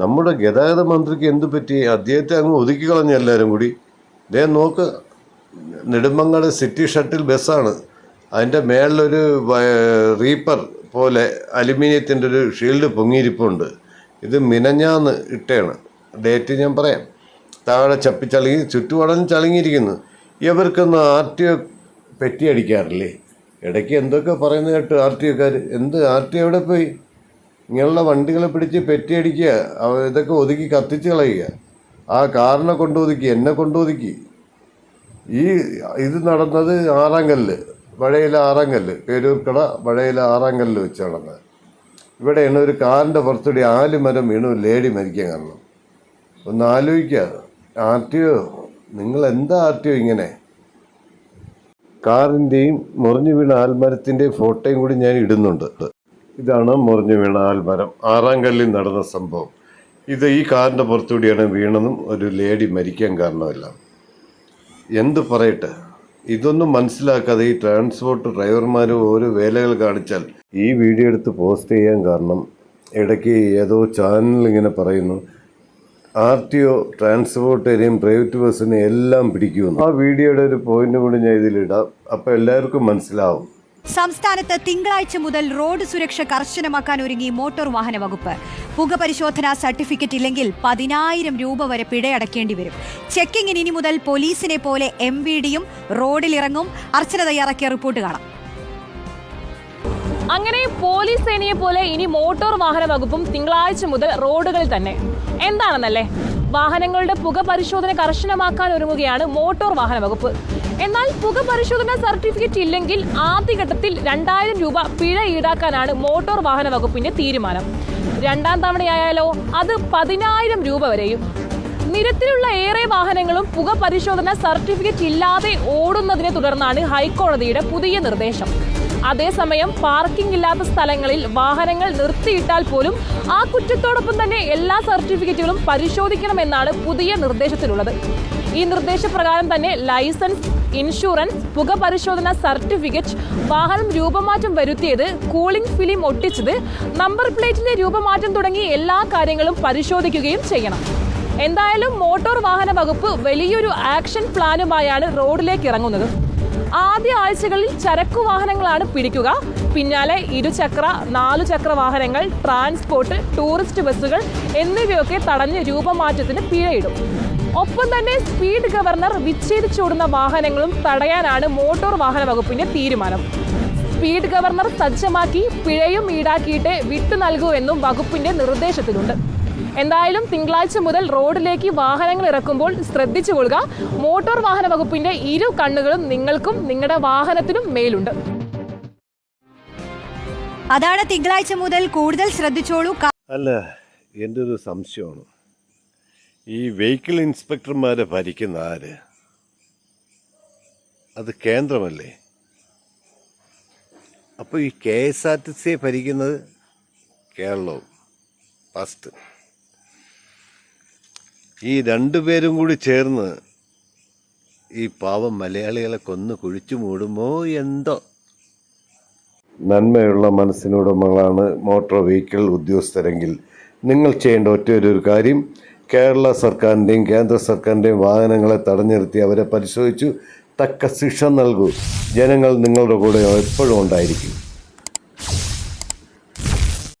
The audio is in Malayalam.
നമ്മുടെ ഗതാഗത മന്ത്രിക്ക് എന്തു പറ്റി? അദ്ദേഹത്തെ അങ്ങ് ഒതുക്കി കളഞ്ഞു എല്ലാവരും കൂടി. ദേ നോക്ക് നെടുമങ്ങാട് സിറ്റി ഷട്ടിൽ ബസ്സാണ് അതിന്റെ മേളിലൊരു റീപ്പർ പോലെ അലുമിനിയത്തിന്റെ ഒരു ഷീൽഡ് പൊങ്ങിയിരിപ്പുണ്ട്. ഇത് മിനഞ്ഞാന്ന് ഇട്ടയാണ് ഡേറ്റ് ഞാൻ പറയാം. താഴെ ചപ്പിച്ചളങ്ങി ചുറ്റുപാടും ചളങ്ങിയിരിക്കുന്നു. ഇവർക്കൊന്നും ആർ ടി ഒ പെറ്റി അടിക്കാറില്ലേ ഇടയ്ക്ക് എന്തൊക്കെ പറയുന്നത് കേട്ടു ആർ ടി ഒക്കാർ എന്ത് ആർ ടി എവിടെ പോയി? ഇങ്ങനെയുള്ള വണ്ടികളെ പിടിച്ച് പെറ്റിയടിക്കുക ഇതൊക്കെ ഒതുക്കി കത്തിച്ച് കളയുക. ആ കാറിനെ കൊണ്ടൊതുക്കി എന്നെ കൊണ്ടൊതുക്കി ഈ ഇത് നടന്നത് ആറാങ്കല്ല് വഴയിലെ ആറാങ്കല്ല് പേരൂർക്കട വഴയിലെ ആറാങ്കല്ല് വെച്ച് നടന്നത്. ഇവിടെയാണ് ഒരു കാറിന്റെ പുറത്തുകൂടി ആലുമരം വീണു ഒരു ലേഡി മരിക്കാൻ കാരണം. ഒന്ന് ആലോചിക്കുക ആർ ടി ഒ നിങ്ങൾ എന്താ ആർ ടി ഒ ഇങ്ങനെ? കാറിന്റെയും മുറിഞ്ഞു വീണ ആൽമരത്തിന്റെയും ഫോട്ടോയും കൂടി ഞാൻ ഇടുന്നുണ്ട്. ഇതാണ് മുറിഞ്ഞു വീണ ആൽമരം. ആറാം കല്ലിൽ നടന്ന സംഭവം. ഇത് ഈ കാറിന്റെ പുറത്തുകൂടിയാണ് വീണതും ഒരു ലേഡി മരിക്കാൻ കാരണമല്ല. എന്ത് പറയട്ടെ? ഇതൊന്നും മനസ്സിലാക്കാതെ ഈ ട്രാൻസ്പോർട്ട് ഡ്രൈവർമാർ ഓരോ വേലകൾ കാണിച്ചാൽ ഈ വീഡിയോ എടുത്ത് പോസ്റ്റ് ചെയ്യാൻ കാരണം ഇടയ്ക്ക് ഏതോ ചാനൽ ഇങ്ങനെ പറയുന്നു ആർ ടി ഒ ട്രാൻസ്പോർട്ടേരെയും പ്രൈവറ്റ് ബസ്സിനെയും എല്ലാം പിടിക്കുമെന്ന്. ആ വീഡിയോയുടെ ഒരു പോയിന്റ് കൂടി ഞാൻ ഇതിലിടാം. അപ്പോൾ എല്ലാവർക്കും മനസ്സിലാവും. സംസ്ഥാനത്ത് തിങ്കളാഴ്ച മുതൽ റോഡ് സുരക്ഷ കർശനമാക്കാൻ ഒരുങ്ങി മോട്ടോർ വാഹന വകുപ്പ്. പുക പരിശോധനാ സർട്ടിഫിക്കറ്റ് ഇല്ലെങ്കിൽ പതിനായിരം രൂപ വരെ പിഴയടക്കേണ്ടി വരും. ചെക്കിങ്ങിന് ഇനി മുതൽ പോലീസിനെ പോലെ എം വി ഡിയും റോഡിലിറങ്ങും. അർച്ചന തയ്യാറാക്കിയ റിപ്പോർട്ട് കാണാം. അങ്ങനെ പോലീസ് സേനയെ പോലെ ഇനി മോട്ടോർ വാഹന വകുപ്പും തിങ്കളാഴ്ച മുതൽ റോഡുകളിൽ തന്നെ. എന്താണെന്നല്ലേ? വാഹനങ്ങളുടെ പുക പരിശോധന കർശനമാക്കാൻ ഒരുങ്ങുകയാണ് മോട്ടോർ വാഹന വകുപ്പ്. എന്നാൽ പുക പരിശോധന സർട്ടിഫിക്കറ്റ് ഇല്ലെങ്കിൽ ആദ്യഘട്ടത്തിൽ രണ്ടായിരം രൂപ പിഴ ഈടാക്കാനാണ് മോട്ടോർ വാഹന വകുപ്പിന്റെ തീരുമാനം. രണ്ടാം തവണയായാലോ അത് പതിനായിരം രൂപ വരെയും. നിരത്തിലുള്ള ഏറെ വാഹനങ്ങളും പുക പരിശോധന സർട്ടിഫിക്കറ്റ് ഇല്ലാതെ ഓടുന്നതിനെ തുടർന്നാണ് ഹൈക്കോടതിയുടെ പുതിയ നിർദ്ദേശം. അതേസമയം പാർക്കിംഗ് ഇല്ലാത്ത സ്ഥലങ്ങളിൽ വാഹനങ്ങൾ നിർത്തിയിട്ടാൽ പോലും ആ കുറ്റത്തോടൊപ്പം തന്നെ എല്ലാ സർട്ടിഫിക്കറ്റുകളും പരിശോധിക്കണമെന്നാണ് പുതിയ നിർദ്ദേശത്തിലുള്ളത്. ഈ നിർദ്ദേശപ്രകാരം തന്നെ ലൈസൻസ് ഇൻഷുറൻസ് പുക പരിശോധന സർട്ടിഫിക്കറ്റ് വാഹനം രൂപമാറ്റം വരുത്തിയത് കൂളിംഗ് ഫിലിം ഒട്ടിച്ചത് നമ്പർ പ്ലേറ്റിന്റെ രൂപമാറ്റം തുടങ്ങി എല്ലാ കാര്യങ്ങളും പരിശോധിക്കുകയും ചെയ്യണം. എന്തായാലും മോട്ടോർ വാഹന വകുപ്പ് വലിയൊരു ആക്ഷൻ പ്ലാനുമായാണ് റോഡിലേക്ക് ഇറങ്ങുന്നത്. ആദ്യ ആഴ്ചകളിൽ ചരക്കു വാഹനങ്ങളാണ് പിടിക്കുക. പിന്നാലെ ഇരുചക്ര നാലുചക്ര വാഹനങ്ങൾ ട്രാൻസ്പോർട്ട് ടൂറിസ്റ്റ് ബസ്സുകൾ എന്നിവയൊക്കെ തടഞ്ഞ് രൂപമാറ്റത്തിന് പിഴയിടും. ഒപ്പം തന്നെ സ്പീഡ് ഗവർണർ വിച്ഛേദിച്ചോടുന്ന വാഹനങ്ങളും തടയാനാണ് മോട്ടോർ വാഹന വകുപ്പിന്റെ തീരുമാനം. സ്പീഡ് ഗവർണർ സജ്ജമാക്കി പിഴയും ഈടാക്കിയിട്ട് വിട്ടു നൽകൂ എന്നും വകുപ്പിന്റെ നിർദ്ദേശത്തിലുണ്ട്. എന്തായാലും തിങ്കളാഴ്ച മുതൽ റോഡിലേക്ക് വാഹനങ്ങൾ ഇറക്കുമ്പോൾ ശ്രദ്ധിച്ചു കൊള്ളുക. മോട്ടോർ വാഹന വകുപ്പിന്റെ ഇരു കണ്ണുകളും നിങ്ങൾക്കും നിങ്ങളുടെ വാഹനത്തിനും മേലുണ്ട്. അതാണ് തിങ്കളാഴ്ച മുതൽ കൂടുതൽ ശ്രദ്ധിച്ചോളൂ. അല്ല എന്റെ ഒരു സംശയമാണ്. ഈ വെഹിക്കിൾ ഇൻസ്പെക്ടർമാരെ ഭരിക്കുന്ന ആര്? അത് കേന്ദ്രമല്ലേ? അപ്പോൾ ഈ കെ എസ് ആർ ടി സിയെ ഭരിക്കുന്നത് കേരളവും. ഫസ്റ്റ് ഈ രണ്ടു പേരും കൂടി ചേർന്ന് ഈ പാവം മലയാളികളെ കൊന്ന് കുഴിച്ചു മൂടുമോ എന്തോ? നന്മയുള്ള മനസ്സിനുടമകളാണ് മോട്ടോർ വെഹിക്കിൾ ഉദ്യോഗസ്ഥരെങ്കിൽ നിങ്ങൾ ചെയ്യേണ്ട ഒറ്റ ഒരു കാര്യം കേരള സർക്കാരിന്റെയും കേന്ദ്ര സർക്കാരിന്റെയും വാഹനങ്ങളെ തടഞ്ഞു നിർത്തി അവരെ പരിശോധിച്ചു. തക്ക ശിക്ഷ നൽകൂ. ജനങ്ങൾ നിങ്ങളുടെ കൂടെ എപ്പോഴും ഉണ്ടായിരിക്കും.